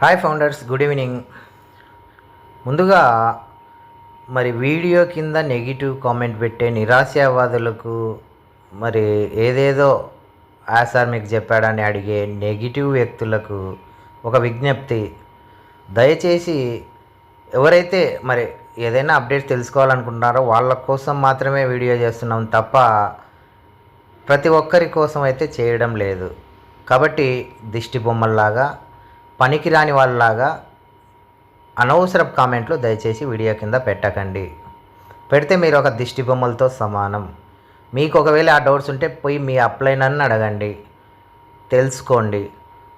Hi founders good evening ముందుగా మరి video కింద నెగిటివ్ కామెంట్ పెట్టే నిరాశావాదులకు మరి ఏదేదో ఆ సార్ మీకు చెప్పాడని అడిగే నెగిటివ్ వ్యక్తులకు ఒక విజ్ఞప్తి. దయచేసి ఎవరైతే మరి ఏదైనా అప్డేట్స్ తెలుసుకోవాలనుకుంటున్నారో వాళ్ళ కోసం మాత్రమే వీడియో చేస్తున్నాం తప్ప ప్రతి ఒక్కరి కోసం అయితే చేయడం లేదు. కాబట్టి దిష్టి బొమ్మల్లాగా పనికిరాని వాళ్ళలాగా అనవసరపు కామెంట్లు దయచేసి వీడియో కింద పెట్టకండి. పెడితే మీరు ఒక దిష్టి బొమ్మలతో సమానం. మీకు ఒకవేళ ఆ డౌట్స్ ఉంటే పోయి మీ అప్లైనని అడగండి. తెలుసుకోండి.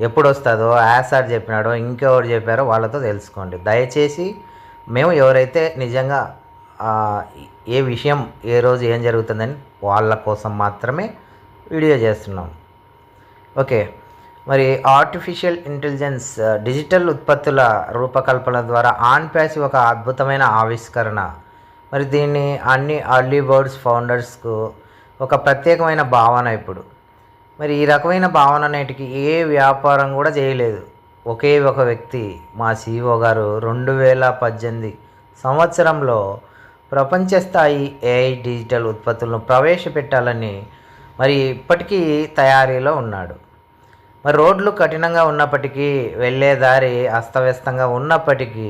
ఎప్పుడు వస్తుందో యాసార్ చెప్పినాడో ఇంకెవరు చెప్పారో వాళ్ళతో తెలుసుకోండి. దయచేసి మేము ఎవరైతే నిజంగా ఏ విషయం ఏ రోజు ఏం జరుగుతుందని వాళ్ళ కోసం మాత్రమే వీడియో చేస్తున్నాం. ఓకే. మరి ఆర్టిఫిషియల్ ఇంటెలిజెన్స్ డిజిటల్ ఉత్పత్తుల రూపకల్పన ద్వారా ఆన్ ప్యాసి ఒక అద్భుతమైన ఆవిష్కరణ. మరి దీన్ని అన్ని అర్లీ బర్డ్స్ ఫౌండర్స్కు ఒక ప్రత్యేకమైన భావన ఇప్పుడు. మరి ఈ రకమైన భావన నేటికి ఏ వ్యాపారం కూడా చేయలేదు. ఒకే ఒక వ్యక్తి మా సీఈఓ గారు రెండు వేల పద్దెనిమిది సంవత్సరంలో ప్రపంచ స్థాయి ఏఐ డిజిటల్ ఉత్పత్తులను ప్రవేశపెట్టాలని మరి ఇప్పటికీ తయారీలో ఉన్నాడు. మరి రోడ్లు కఠినంగా ఉన్నప్పటికీ వెళ్ళే దారి అస్తవ్యస్తంగా ఉన్నప్పటికీ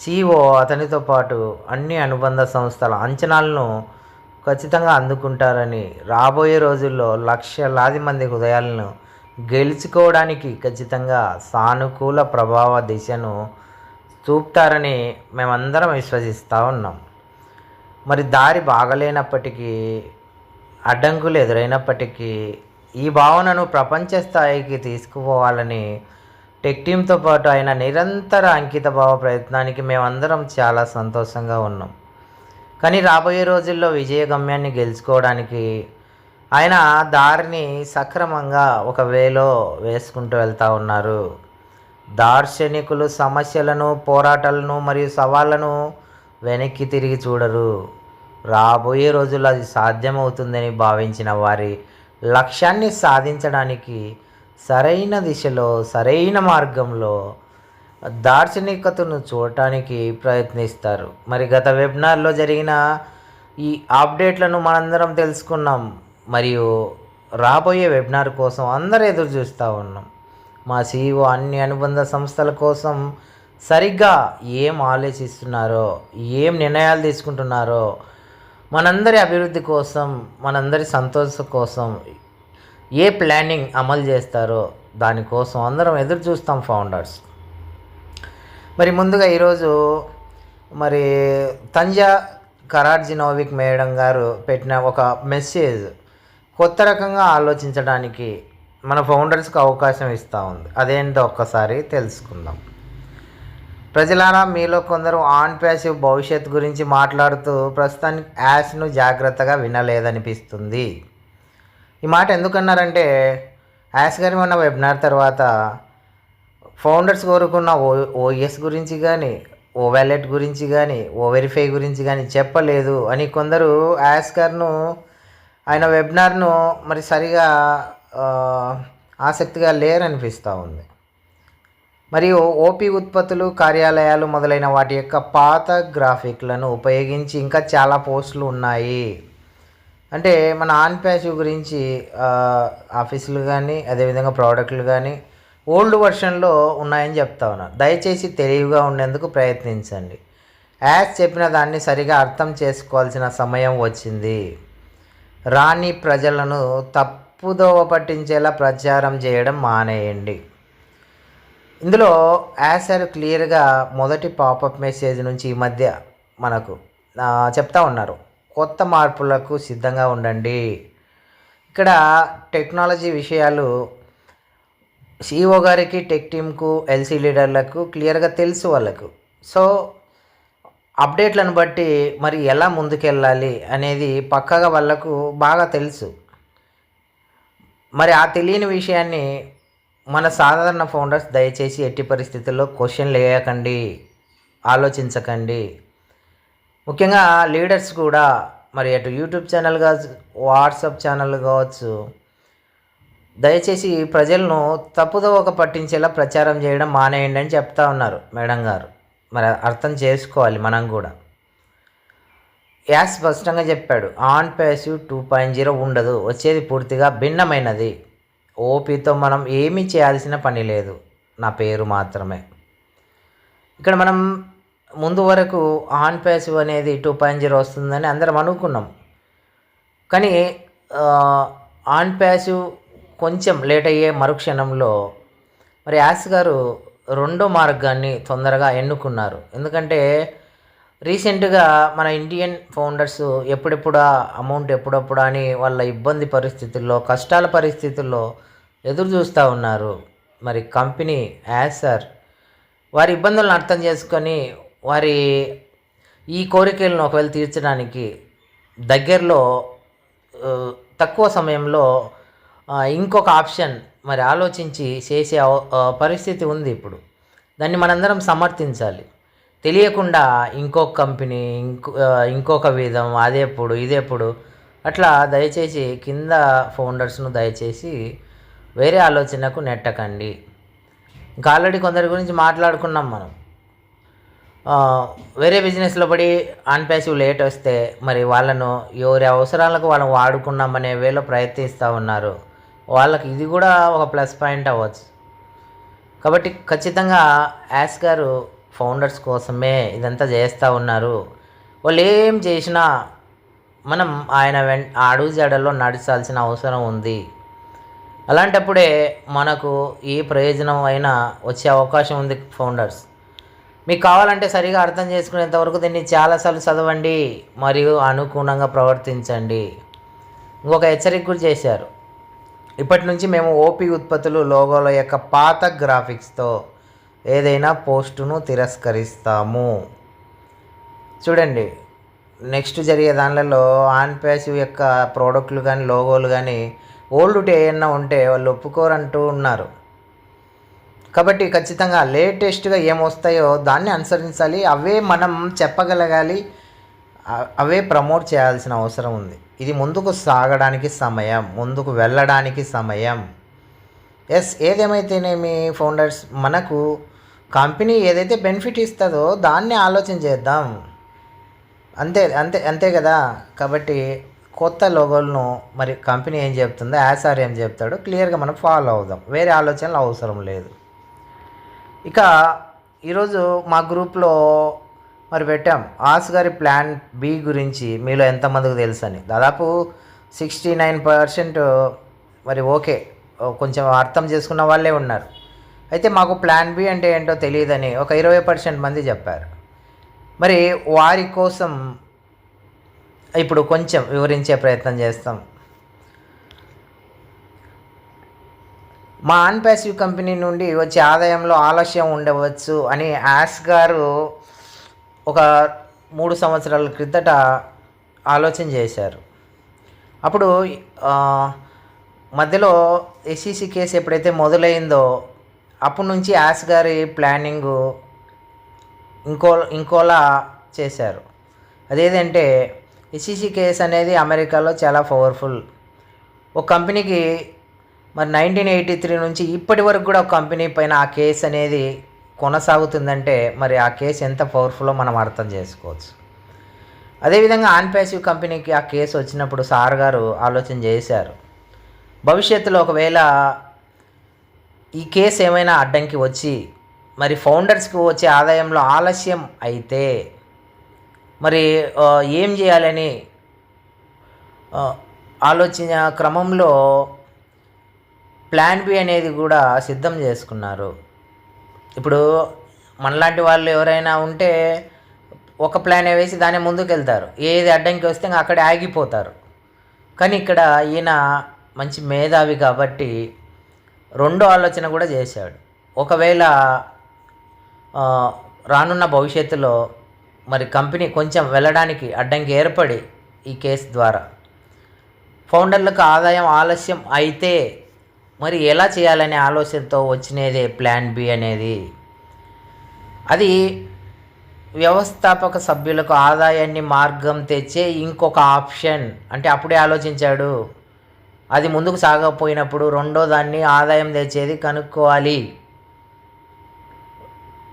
సిఓ అతనితో పాటు అన్ని అనుబంధ సంస్థల అంచనాలను ఖచ్చితంగా అందుకుంటారని రాబోయే రోజుల్లో లక్షలాది మంది హృదయాలను గెలుచుకోవడానికి ఖచ్చితంగా సానుకూల ప్రభావ దిశను చూపుతారని మేమందరం విశ్వసిస్తూ ఉన్నాం. మరి దారి బాగలేనప్పటికీ అడ్డంకులు ఎదురైనప్పటికీ ఈ భావనను ప్రపంచ స్థాయికి తీసుకుపోవాలని టెక్ టీమ్తో పాటు ఆయన నిరంతర అంకిత భావ ప్రయత్నానికి మేమందరం చాలా సంతోషంగా ఉన్నాం. కానీ రాబోయే రోజుల్లో విజయ గమ్యాన్ని గెలుచుకోవడానికి ఆయన దారిని సక్రమంగా ఒక వేలో వేసుకుంటూ వెళ్తూ ఉన్నారు. దార్శనికులు సమస్యలను పోరాటాలను మరియు సవాళ్ళను వెనక్కి తిరిగి చూడరు. రాబోయే రోజుల్లో అది సాధ్యమవుతుందని భావించిన వారి లక్ష్యాన్ని సాధించడానికి సరైన దిశలో సరైన మార్గంలో దార్శనికతను చూడటానికి ప్రయత్నిస్తారు. మరి గత వెబినార్లో జరిగిన ఈ అప్డేట్లను మనందరం తెలుసుకున్నాం. మరియు రాబోయే వెబినార్ కోసం అందరూ ఎదురు చూస్తూ ఉన్నాం. మా సీఈఓ అన్ని అనుబంధ సంస్థల కోసం సరిగ్గా ఏం ఆలోచిస్తున్నారో ఏం నిర్ణయాలు తీసుకుంటున్నారో మనందరి అభివృద్ధి కోసం మనందరి సంతోషం కోసం ఏ ప్లానింగ్ అమలు చేస్తారో దానికోసం అందరం ఎదురు చూస్తాం ఫౌండర్స్ మరి ముందుగా ఈరోజు మరి తంజా కరాడ్జినోవిక్ మేడం గారు పెట్టిన ఒక మెసేజ్ కొత్త రకంగా ఆలోచించడానికి మన ఫౌండర్స్కి అవకాశం ఇస్తూ ఉంది. అదేంటో ఒక్కసారి తెలుసుకుందాం. ప్రజలారా మీలో కొందరు ఆన్ ప్యాసివ్ భవిష్యత్ గురించి మాట్లాడుతూ ప్రస్తుతానికి యాష్ను జాగ్రత్తగా వినలేదనిపిస్తుంది. ఈ మాట ఎందుకన్నారంటే యాష్ గారి మొన్న వెబినార్ తర్వాత ఫౌండర్స్ కోరుకున్న ఓ ఓఎస్ గురించి కానీ ఓ వ్యాలెట్ గురించి కానీ ఓ వెరిఫై గురించి కానీ చెప్పలేదు అని కొందరు యాష్ గారును ఆయన వెబినార్ను మరి సరిగా ఆసక్తిగా లేరనిపిస్తూ ఉంది. మరియు ఓపీ ఉత్పత్తులు కార్యాలయాలు మొదలైన వాటి యొక్క పాత గ్రాఫిక్లను ఉపయోగించి ఇంకా చాలా పోస్టులు ఉన్నాయి. అంటే మన ఆన్ ప్యాసివ్ గురించి ఆఫీసులు కానీ అదేవిధంగా ప్రోడక్ట్లు కానీ ఓల్డ్ వర్షన్లో ఉన్నాయని చెప్తా ఉన్నారు దయచేసి తెలివిగా ఉండేందుకు ప్రయత్నించండి. యాజ్ చెప్పిన దాన్ని సరిగా అర్థం చేసుకోవాల్సిన సమయం వచ్చింది. రాని ప్రజలను తప్పుదోవ పట్టించేలా ప్రచారం చేయడం మానేయండి. ఇందులో యాసర్ క్లియర్గా మొదటి పాపప్ మెసేజ్ నుంచి ఈ మధ్య మనకు చెప్తా ఉన్నారు. కొత్త మార్పులకు సిద్ధంగా ఉండండి. ఇక్కడ టెక్నాలజీ విషయాలు సిఇఓ గారికి టెక్ టీమ్కు ఎల్సీ లీడర్లకు క్లియర్గా తెలుసు వాళ్ళకు. సో అప్డేట్లను బట్టి మరి ఎలా ముందుకెళ్ళాలి అనేది పక్కగా వాళ్ళకు బాగా తెలుసు. మరి ఆ తెలియని విషయాన్ని మన సాధారణ ఫౌండర్స్ దయచేసి ఎట్టి పరిస్థితుల్లో క్వశ్చన్లు వేయకండి ఆలోచించకండి. ముఖ్యంగా లీడర్స్ కూడా మరి అటు యూట్యూబ్ ఛానల్ కావచ్చు వాట్సాప్ ఛానల్ కావచ్చు దయచేసి ప్రజలను తప్పుదోవక పట్టించేలా ప్రచారం చేయడం మానేయండి అని చెప్తా ఉన్నారు మేడం గారు. మరి అర్థం చేసుకోవాలి మనం కూడా. యాస్ స్పష్టంగా చెప్పాడు on passive two point zero ఉండదు వచ్చేది పూర్తిగా భిన్నమైనది. ఓపితో మనం ఏమి చేయాల్సిన పని లేదు. నా పేరు మాత్రమే. ఇక్కడ మనం ముందు వరకు ఆన్ ప్యాసివ్ అనేది టూ పాయింట్ జీరో వస్తుందని అందరం అనుకున్నాం. కానీ ఆన్ ప్యాసివ్ కొంచెం లేట్ అయ్యే మరుక్షణంలో మరి యాస్ గారు రెండో మార్గాన్ని తొందరగా ఎన్నుకున్నారు. ఎందుకంటే రీసెంట్గా మన ఇండియన్ ఫౌండర్స్ ఎప్పుడెప్పుడా అమౌంట్ ఎప్పుడప్పుడు అని వాళ్ళ ఇబ్బంది పరిస్థితుల్లో కష్టాల పరిస్థితుల్లో ఎదురు చూస్తూ ఉన్నారు. మరి కంపెనీ యాసర్ వారి ఇబ్బందులను అర్థం చేసుకొని వారి ఈ కోరికలను ఒకవేళ తీర్చడానికి దగ్గరలో తక్కువ సమయంలో ఇంకొక ఆప్షన్ మరి ఆలోచించి చేసే పరిస్థితి ఉంది ఇప్పుడు. దాన్ని మనందరం సమర్థించాలి. తెలియకుండా ఇంకొక కంపెనీ ఇంకో ఇంకొక విధం అదేప్పుడు ఇదేప్పుడు అట్లా దయచేసి కింద ఫౌండర్స్ను దయచేసి వేరే ఆలోచనకు నెట్టకండి. ఇంకా ఆల్రెడీ కొందరి గురించి మాట్లాడుకున్నాం మనం. వేరే బిజినెస్లో పడి ఆన్ ప్యాసివ్ లేట్ వస్తే మరి వాళ్ళను ఎవరి అవసరాలకు వాళ్ళని వాడుకున్నామనే వేలో ప్రయత్నిస్తూ ఉన్నారు. వాళ్ళకి ఇది కూడా ఒక ప్లస్ పాయింట్ అవ్వచ్చు. కాబట్టి ఖచ్చితంగా యాస్ గారు ఫౌండర్స్ కోసమే ఇదంతా చేస్తూ ఉన్నారు. వాళ్ళు ఏం చేసినా మనం ఆయన వెం అడుగు జాడల్లో నడిచాల్సిన అవసరం ఉంది. అలాంటప్పుడే మనకు ఏ ప్రయోజనం అయినా వచ్చే అవకాశం ఉంది ఫౌండర్స్ మీకు కావాలంటే సరిగా అర్థం చేసుకునేంతవరకు దీన్ని చాలాసార్లు చదవండి మరియు అనుగుణంగా ప్రవర్తించండి. ఇంకొక హెచ్చరిక కూడా చేశారు. ఇప్పటి నుంచి మేము ఓపీ ఉత్పత్తులు లోగోల యొక్క పాత గ్రాఫిక్స్తో ఏదైనా పోస్టును తిరస్కరిస్తాము. చూడండి నెక్స్ట్ జరిగే దానిలలో ఆన్ ప్యాసివ్ యొక్క ప్రోడక్ట్లు కానీ లోగోలు కానీ ఓల్డ్ ఏమన్నా ఉంటే వాళ్ళు ఒప్పుకోరంటూ ఉన్నారు. కాబట్టి ఖచ్చితంగా లేటెస్ట్గా ఏమొస్తాయో దాన్ని అనుసరించాలి అవే మనం చెప్పగలగాలి అవే ప్రమోట్ చేయాల్సిన అవసరం ఉంది. ఇది ముందుకు సాగడానికి సమయం ముందుకు వెళ్ళడానికి సమయం. ఎస్ ఏదేమైతేనేమి ఫౌండర్స్ మనకు కంపెనీ ఏదైతే బెనిఫిట్ ఇస్తుందో దాన్ని ఆలోచన చేద్దాం. అంతే అంతే అంతే కదా. కాబట్టి కొత్త లోగోలను మరి కంపెనీ ఏం చెప్తుందో యాసార్ ఏం చెప్తాడో క్లియర్గా మనం ఫాలో అవుదాం. వేరే ఆలోచనలు అవసరం లేదు. ఇక ఈరోజు మా గ్రూప్లో మరి పెట్టాం. ఆస్ గారి ప్లాన్ బి గురించి మీలో ఎంతమందికి తెలుసని. అని దాదాపు సిక్స్టీ నైన్ పర్సెంట్ మరి ఓకే. కొంచెం అర్థం చేసుకున్న వాళ్ళే ఉన్నారు. అయితే మాకు ప్లాన్ బి అంటే ఏంటో తెలియదని ఒక ఇరవై పర్సెంట్ మంది చెప్పారు. మరి వారి కోసం ఇప్పుడు కొంచెం వివరించే ప్రయత్నం చేస్తాం. మా ఆన్ ప్యాసివ్ కంపెనీ నుండి వచ్చే ఆదాయంలో ఆలస్యం ఉండవచ్చు అని యాస్ గారు ఒక మూడు సంవత్సరాల క్రిందట ఆలోచన చేశారు. అప్పుడు మధ్యలో ఎస్ఈసి కేసు ఎప్పుడైతే మొదలైందో అప్పటి నుంచి యాస్ గారి ప్లానింగు ఇంకో ఇంకోలా చేశారు. అదేదంటే ఎస్ఈసి కేసు అనేది అమెరికాలో చాలా పవర్ఫుల్ ఒక కంపెనీకి మరి నైన్టీన్ ఎయిటీ త్రీ నుంచి ఇప్పటి వరకు కూడా ఒక కంపెనీ పైన ఆ కేసు అనేది కొనసాగుతుందంటే మరి ఆ కేసు ఎంత పవర్ఫుల్లో మనం అర్థం చేసుకోవచ్చు. అదేవిధంగా ఆన్ ప్యాసివ్ కంపెనీకి ఆ కేసు వచ్చినప్పుడు సార్ గారు ఆలోచన చేశారు. భవిష్యత్తులో ఒకవేళ ఈ కేసు ఏమైనా అడ్డంకి వచ్చి మరి ఫౌండర్స్కి వచ్చే ఆదాయంలో ఆలస్యం అయితే మరి ఏం చేయాలని ఆలోచన క్రమంలో ప్లాన్ బి అనేది కూడా సిద్ధం చేసుకున్నారు. ఇప్పుడు మనలాంటి వాళ్ళు ఎవరైనా ఉంటే ఒక ప్లాన్ వేసి దాని ముందుకు వెళ్తారు ఏది అడ్డంకి వస్తే ఇంకా అక్కడే ఆగిపోతారు. కానీ ఇక్కడ ఈయన మంచి మేధావి కాబట్టి రెండో ఆలోచన కూడా చేశాడు. ఒకవేళ రానున్న భవిష్యత్తులో మరి కంపెనీ కొంచెం వెళ్ళడానికి అడ్డంకి ఏర్పడి ఈ కేసు ద్వారా. ఫౌండర్లకు ఆదాయం ఆలస్యం అయితే మరి ఎలా చేయాలనే ఆలోచనతో వచ్చినదే ప్లాన్ బి అనేది. అది వ్యవస్థాపక సభ్యులకు ఆదాయాన్ని మార్గం తెచ్చే ఇంకొక ఆప్షన్. అంటే అప్పుడే ఆలోచించాడు. అది ముందుకు సాగకపోయినప్పుడు రెండో దాన్ని ఆదాయం తెచ్చేది కనుక్కోవాలి.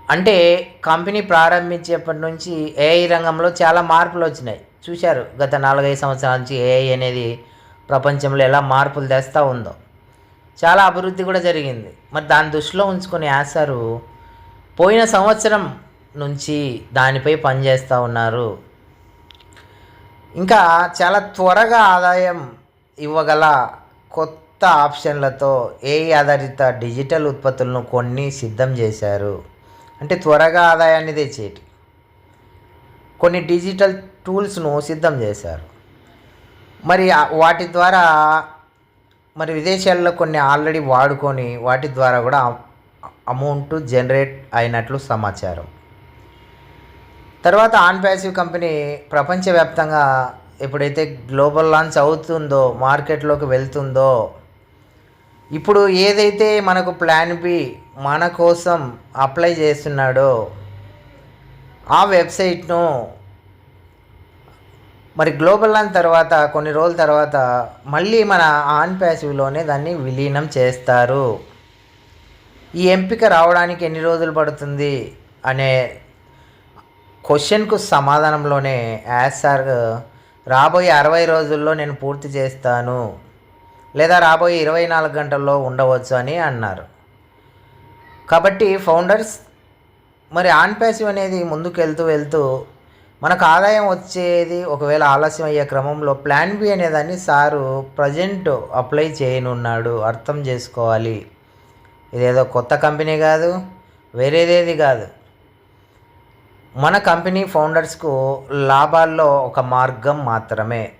అంటే కంపెనీ ప్రారంభించేప్పటి నుంచి ఏఐ రంగంలో చాలా మార్పులు వచ్చినాయి. చూశారు గత నాలుగైదు సంవత్సరాల నుంచి ఏఐ అనేది ప్రపంచంలో ఎలా మార్పులు తెస్తూ ఉందో. చాలా అభివృద్ధి కూడా జరిగింది. మరి దాని దృష్టిలో ఉంచుకొని యాసారు పోయిన సంవత్సరం నుంచి దానిపై పనిచేస్తూ ఉన్నారు. ఇంకా చాలా త్వరగా ఆదాయం ఇవ్వగల కొత్త ఆప్షన్లతో ఏఐ ఆధారిత డిజిటల్ ఉత్పత్తులను కొన్ని సిద్ధం చేశారు. అంటే త్వరగా ఆదాయాన్ని తెచ్చేటి. కొన్ని డిజిటల్ టూల్స్ను సిద్ధం చేశారు. మరి వాటి ద్వారా మరి విదేశాల్లో కొన్ని ఆల్రెడీ వాడుకొని వాటి ద్వారా కూడా అమౌంట్ జనరేట్ అయినట్లు సమాచారం. తర్వాత ఆన్ ప్యాసివ్ కంపెనీ ప్రపంచవ్యాప్తంగా ఎప్పుడైతే గ్లోబల్ లాంచ్ అవుతుందో మార్కెట్లోకి వెళ్తుందో ఇప్పుడు ఏదైతే మనకు ప్లాన్ బి మన కోసం అప్లై చేస్తున్నాడో ఆ వెబ్సైట్ను మరి గ్లోబల్ లాంచ్ తర్వాత కొన్ని రోజుల తర్వాత మళ్ళీ మన ఆన్ ప్యాసివ్లోనే దాన్ని విలీనం చేస్తారు. ఈ ఎంపిక రావడానికి ఎన్ని రోజులు పడుతుంది అనే క్వశ్చన్కు సమాధానంలోనే యాజ్ సార్ రాబోయే అరవై రోజుల్లో నేను పూర్తి చేస్తాను. లేదా రాబోయే ఇరవై నాలుగు గంటల్లో ఉండవచ్చు అని అన్నారు. కాబట్టి ఫౌండర్స్ మరి ఆన్ ప్యాసివ్ అనేది ముందుకు వెళ్తూ వెళ్తూ మనకు ఆదాయం వచ్చేది ఒకవేళ ఆలస్యం అయ్యే క్రమంలో ప్లాన్ బి అనేదాన్ని సారు ప్రజెంట్ అప్లై చేయనున్నాడు. అర్థం చేసుకోవాలి. ఇదేదో కొత్త కంపెనీ కాదు వేరేదేది కాదు. మన కంపెనీ ఫౌండర్స్కు లాభాల్లో ఒక మార్గం మాత్రమే.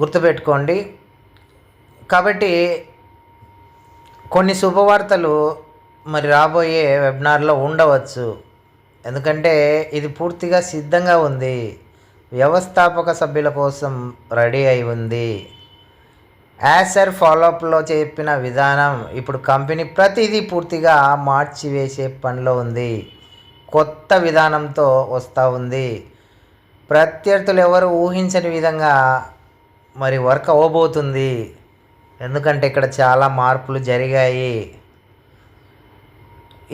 గుర్తుపెట్టుకోండి. కాబట్టి కొన్ని శుభవార్తలు మరి రాబోయే వెబినార్లో ఉండవచ్చు. ఎందుకంటే ఇది పూర్తిగా సిద్ధంగా ఉంది. వ్యవస్థాపక సభ్యుల కోసం రెడీ అయి ఉంది. యాసర్ ఫాలోఅప్లో చెప్పిన విధానం ఇప్పుడు కంపెనీ ప్రతిదీ పూర్తిగా మార్చివేసే పనిలో ఉంది. కొత్త విధానంతో వస్తూ ఉంది. ప్రత్యర్థులు ఎవరు ఊహించని విధంగా మరి వర్క్ అవ్వబోతుంది. ఎందుకంటే ఇక్కడ చాలా మార్పులు జరిగాయి.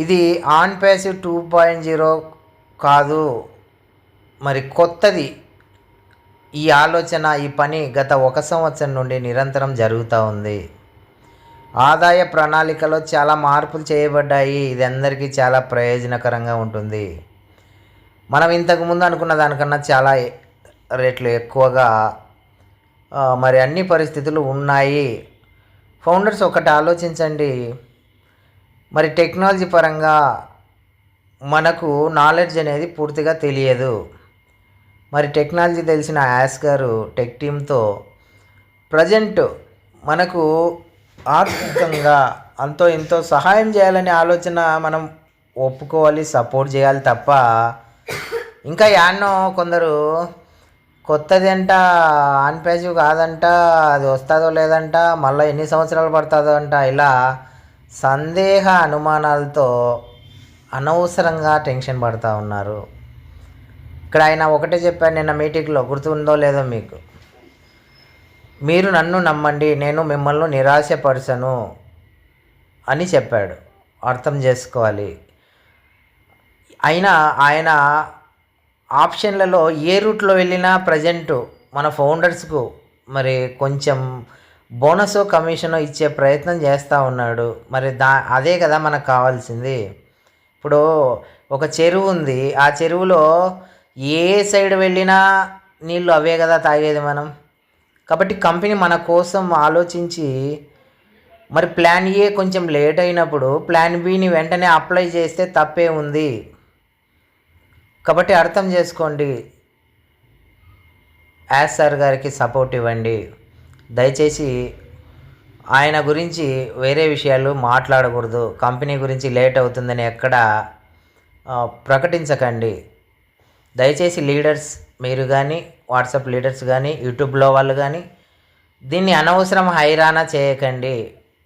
ఇది on passive two point zero కాదు. మరి కొత్తది. ఈ ఆలోచన ఈ పని గత ఒక సంవత్సరం నుండి నిరంతరం జరుగుతూ ఉంది. ఆదాయ ప్రణాళికలో చాలా మార్పులు చేయబడ్డాయి. ఇది అందరికీ చాలా ప్రయోజనకరంగా ఉంటుంది. మనం ఇంతకుముందు అనుకున్న దానికన్నా చాలా రేట్లు ఎక్కువగా మరి అన్ని పరిస్థితులు ఉన్నాయి. ఫౌండర్స్ ఒకటి ఆలోచించండి. మరి టెక్నాలజీ పరంగా మనకు నాలెడ్జ్ అనేది పూర్తిగా తెలియదు. మరి టెక్నాలజీ తెలిసిన యాస్ గారు టెక్ టీమ్తో ప్రజెంట్ మనకు ఆర్థికంగా అంతో ఇంతో సహాయం చేయాలనే ఆలోచన మనం ఒప్పుకోవాలి సపోర్ట్ చేయాలి తప్ప ఇంకా యాన్నో కొందరు కొత్తది అంట ఆన్ పేజ్ కాదంట అది వస్తుందో లేదంట మళ్ళీ ఎన్ని సంవత్సరాలు పడుతుందో అంట. ఇలా సందేహ అనుమానాలతో అనవసరంగా టెన్షన్ పడుతూ ఉన్నారు. ఇక్కడ ఆయన ఒకటే చెప్పాను నిన్న మీటింగ్లో గుర్తుందో లేదో మీకు. మీరు నన్ను నమ్మండి నేను మిమ్మల్ని నిరాశపరచను అని చెప్పాడు. అర్థం చేసుకోవాలి. అయినా ఆయన ఆప్షన్లలో ఏ రూట్లో వెళ్ళినా ప్రజెంట్ మన ఫౌండర్స్కు మరి కొంచెం బోనస్ కమిషన్ ఇచ్చే ప్రయత్నం చేస్తూ ఉన్నాడు. మరి దా అదే కదా మనకు కావాల్సింది. ఇప్పుడు ఒక చెరువు ఉంది. ఆ చెరువులో ఏ సైడ్ వెళ్ళినా నీళ్ళు అవే కదా తాగేది మనం. కాబట్టి కంపెనీ మన కోసం ఆలోచించి మరి ప్లాన్ ఏ కొంచెం లేట్ అయినప్పుడు ప్లాన్ బిని వెంటనే అప్లై చేస్తే తప్పే ఉంది. కాబట్టి అర్థం చేసుకోండి. యాస్ సార్ గారికి సపోర్ట్ ఇవ్వండి. దయచేసి ఆయన గురించి వేరే విషయాలు మాట్లాడకూడదు. కంపెనీ గురించి లేట్ అవుతుందని ఎక్కడ ప్రకటించకండి. దయచేసి లీడర్స్ మీరు కానీ వాట్సాప్ లీడర్స్ కానీ యూట్యూబ్లో వాళ్ళు కానీ దీన్ని అనవసరం హైరానా చేయకండి.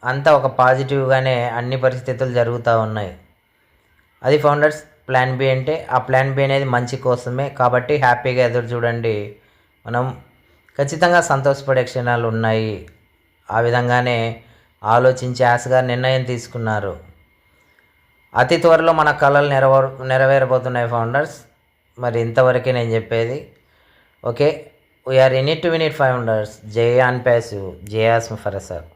అంతా ఒక పాజిటివ్గానే అన్ని పరిస్థితులు జరుగుతూ ఉన్నాయి. అది ఫౌండర్స్ ప్లాన్ బి అంటే ఆ ప్లాన్ బి అనేది మంచి కోసమే. కాబట్టి హ్యాపీగా ఎదురు చూడండి. మనం ఖచ్చితంగా సంతోషపడే క్షణాలు ఉన్నాయి. ఆ విధంగానే ఆలోచించి ఆశగా నిర్ణయం తీసుకున్నారు. అతి త్వరలో మన కళలు నెరవేర నెరవేరబోతున్నాయి ఫౌండర్స్ మరి ఇంతవరకే నేను చెప్పేది. Okay. We're in it to win it founders J Onpassive J for sir